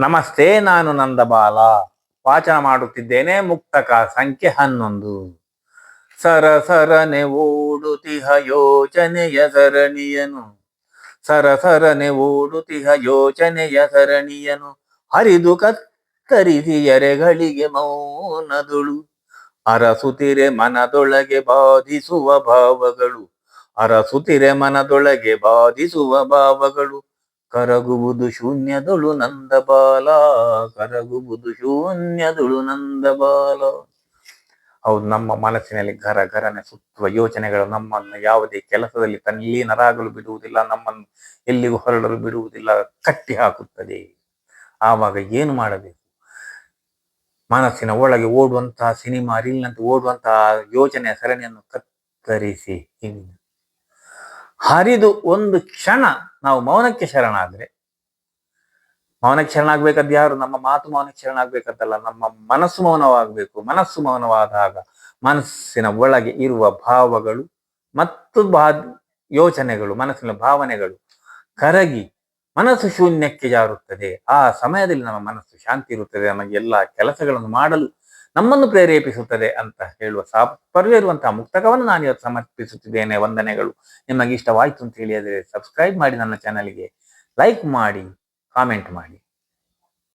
ನಮಸ್ತೆ, ನಾನು ನಂದಬಾಲ. ವಾಚನ ಮಾಡುತ್ತಿದ್ದೇನೆ ಮುಕ್ತಕ ಸಂಖ್ಯೆ ಹನ್ನೊಂದು. ಸರ ಸರನೆ ಓಡುತಿಹ ಯೋಚನೆಯ ಸರಣಿಯನು. ಸರ ಸರನೆ ಓಡುತಿಹ ಯೋಚನೆಯ ಸರಣಿಯನು. ಹರಿದು ಕತ್ತರಿಸಿ ಎರೆಗಳಿಗೆ ಮೌನದುಳು. ಅರಸುತಿರೆ ಮನದೊಳಗೆ ಬಾಧಿಸುವ ಭಾವಗಳು. ಅರಸುತಿರೆ ಮನದೊಳಗೆ ಬಾಧಿಸುವ ಭಾವಗಳು. ಕರಗುವುದು ಶೂನ್ಯದುಳು ನಂದಬಾಲ ಕರಗುವುದು ಶೂನ್ಯದುಳು ನಂದ ಬಾಲ. ಹೌದು, ನಮ್ಮ ಮನಸ್ಸಿನಲ್ಲಿ ಘರ ಘರನೆ ಸುತ್ತುವ ಯೋಚನೆಗಳು ನಮ್ಮನ್ನು ಯಾವುದೇ ಕೆಲಸದಲ್ಲಿ ತಲ್ಲೀನರಾಗಲು ಬಿಡುವುದಿಲ್ಲ, ನಮ್ಮನ್ನು ಎಲ್ಲಿಗೂ ಹೊರಡಲು ಬಿಡುವುದಿಲ್ಲ, ಕಟ್ಟಿ ಹಾಕುತ್ತದೆ. ಆವಾಗ ಏನು ಮಾಡಬೇಕು? ಮನಸ್ಸಿನ ಒಳಗೆ ಓಡುವಂತಹ ಸಿನಿಮಾ, ರೀಲ್ನಂತೆ ಓಡುವಂತಹ ಯೋಚನೆಯ ಸರಣಿಯನ್ನು ಕತ್ತರಿಸಿ ಹರಿದು ಒಂದು ಕ್ಷಣ ನಾವು ಮೌನಕ್ಕೆ ಶರಣಾದ್ರೆ, ಮೌನಕ್ಕೆ ಶರಣಾಗ್ಬೇಕಾದ್ ಯಾರು? ನಮ್ಮ ಮಾತು ಮೌನಕ್ಕೆ ಶರಣಾಗ್ಬೇಕಂತಲ್ಲ ನಮ್ಮ ಮನಸ್ಸು ಮೌನವಾಗಬೇಕು. ಮನಸ್ಸು ಮೌನವಾದಾಗ ಮನಸ್ಸಿನ ಒಳಗೆ ಇರುವ ಭಾವಗಳು ಮತ್ತು ಬಾ ಯೋಚನೆಗಳು, ಮನಸ್ಸಿನ ಭಾವನೆಗಳು ಕರಗಿ ಮನಸ್ಸು ಶೂನ್ಯಕ್ಕೆ ಜಾರುತ್ತದೆ. ಆ ಸಮಯದಲ್ಲಿ ನಮ್ಮ ಮನಸ್ಸು ಶಾಂತಿ ಇರುತ್ತದೆ. ನಮಗೆ ಎಲ್ಲ ಕೆಲಸಗಳನ್ನು ಮಾಡಲು ನಮ್ಮನ್ನು ಪ್ರೇರೇಪಿಸುತ್ತದೆ ಅಂತ ಹೇಳುವ ತಾತ್ಪರ್ಯ ಇರುವಂತಹ ಮುಕ್ತಕವನ್ನು ನಾನು ಇವತ್ತು ಸಮರ್ಪಿಸುತ್ತಿದ್ದೇನೆ. ವಂದನೆಗಳು. ನಿಮಗೆ ಇಷ್ಟವಾಯಿತು ಅಂತ ಹೇಳಿದರೆ ಸಬ್ಸ್ಕ್ರೈಬ್ ಮಾಡಿ ನನ್ನ ಚಾನಲ್ಗೆ ಲೈಕ್ ಮಾಡಿ ಕಾಮೆಂಟ್ ಮಾಡಿ.